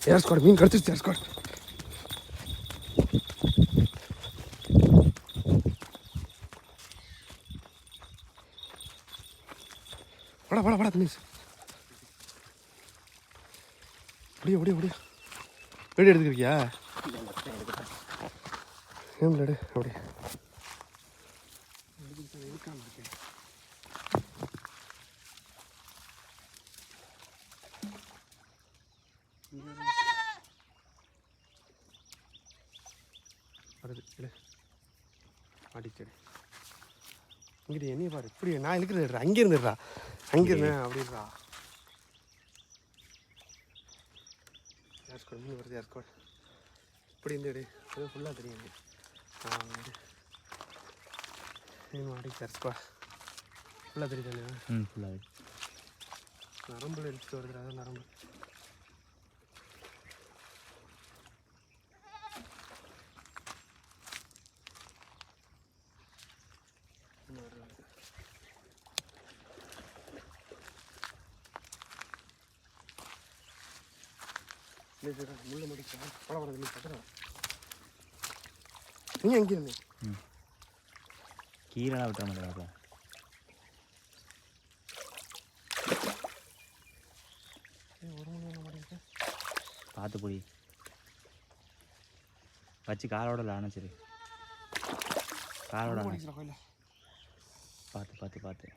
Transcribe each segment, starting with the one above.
ஏர் squad மீன் கிடச்சிருச்சு ஏர் squad வாடா வாடா வாடா தினேஷ் அப்படியே அப்படியே அப்படியே வீடியோ எடுத்துக்கிறியா ஏன் பிள்ளைடு அப்படியே. வருது எடு அடிச்சடு இங்கிட்டு என்னைய பாரு. இப்படி நான் இருக்கிற அங்கே இருந்துடுறா. அங்கே இருந்தேன் அப்படின்றா. ஏர்ஸ்கோட் மீன் வருது. ஏர்ஸ்கோட் இப்படி இருந்துடு அது ஃபுல்லாக தெரியும். மீன் அடிச்சு ஏர்ஸ்கோட் ஃபுல்லாக தெரியுது ம் ஃபுல்லாக நரம்புல இழுத்துட்டு வருது அதான் நரம்பு இன்னும் வருது, வருது. இல்லை முள்ள முடிச்சா படம் நீ பத்திரா நீ எங்கே இருந்தே. கீரைலாம் விட்டுற மாட்டேங்கிறாப்பா ஏய், ஒரு மணி என்ன மாட்டேங்குது பார்த்து போய் வச்சு காலோட லான சரி. காலோட. மாட்டேங்குது கோயில பார்த்து பார்த்து.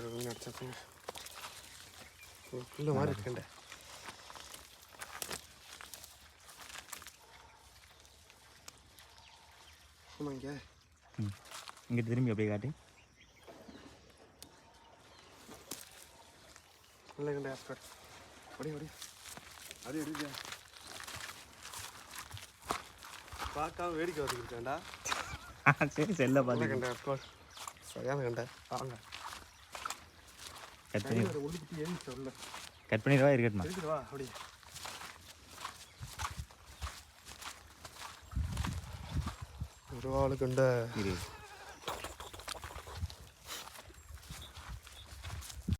கடவுள் அடிச்சாச்சுங்க புல்லு மாதிரி இருக்கேன்டா ஆமாங்க இங்கிட்டு திரும்பி அப்படியே காட்டி நல்ல கண்டா ஆஸ்கர் ஓடி ஓடி அது எடுக்க பார்க்காம வேடிக்கை வந்துக்கிட்டேன்டா சரி செல்ல நல்ல பார்த்து கண்டா ஆஸ்கர் சரியான கண்டா வாங்க கட் பண்ணி கட் பண்ணிடுவா இருக்கட்டுமா எடுத்துட்டு வா அப்படி ஒரு ஆளு கண்ட இரு.